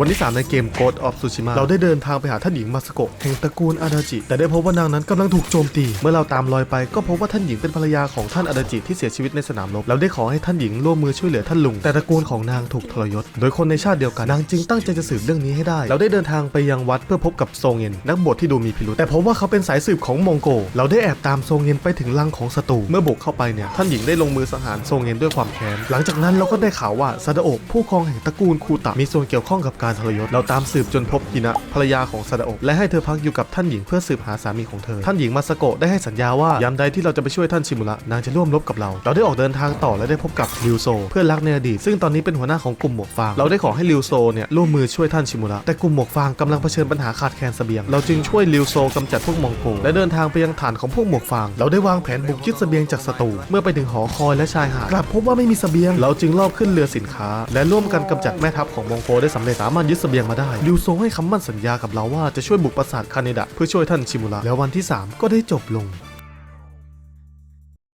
วันที่ 3 ในเกม Ghost of Tsushima เราได้เดินทางไปหาท่านหญิงมาสโกะแห่งตระกูลอาดาจิ แต่ได้พบว่านางนั้นกำลังถูกโจมตี เมื่อเราตามรอยไปก็พบว่าท่านหญิงเป็นภรรยาของท่านอาดาจิที่เสียชีวิตในสนามรบเราได้ขอให้ท่านหญิงร่วมมือช่วยเหลือท่านลุง แต่ตระกูลของนางถูกทรยศ โดยคนในชาติเดียวกันนางจึงตั้งใจจะสืบเรื่องนี้ให้ได้ เราได้เดินทางไปยังวัดเพื่อพบกับโซงเงินนักบวชที่ดูมีพิรุธแต่พบว่าเขาเป็นสายสืบของมองโก เราได้แอบตามโซงเงินไปถึงลังของศัตรูเมื่อบุกเข้าไปเนี่ยท่านหญิงได้ลงมือสังหารโซงเินด้วยความแค้นหลังจากนั้นเราก็ได้ข่าวว่าซาดาโอะผู้ครองแห่งตระกูลคูตะมีส่วนเกี่ยวข้องกับการทรยศเราตามสืบจนพบฮินะภรรยาของซาดาโอะและให้เธอพักอยู่กับท่านหญิงเพื่อสืบหาสามีของเธอ ท่านหญิงมาสโกะได้ให้สัญญาว่ายามใดที่เราจะไปช่วยท่านชิมุระนางจะร่วมรบกับเรา เราได้ออกเดินทางต่อและได้พบกับริวโซเพื่อนรักในอดีตซึ่งตอนนี้เป็นหัวหน้าของกลุ่มหมวกฟางเราได้ขอให้ริวโซเนี่ยร่วมมือช่วยท่านชิมุระแต่กลุ่มหมวกฟางกำลังเผชิญปัญหาขาดแคลนเสบียงเราจึงช่วยริวโซกำจัดพวกมองโกและเดินทางไปยังฐานของพวกหมวกฟาง เราได้วางแผนบุกยึดเสบียงจากศัตรูเมื่อไปถึงหอคอยและชายหาดกลับพบว่าไม่มีเสบียง เราจึงลอบขึ้นเรือสินค้า และร่วมกันกำจัดแม่ทัพของมองโกได้สำเร็จสามารถยึดเสบียงมาได้ริวโซให้คำมั่นสัญญากับเราว่าจะช่วยบุกปราสาทคาเนดะเพื่อช่วยท่านชิมุระแล้ววันที่สามก็ได้จบลง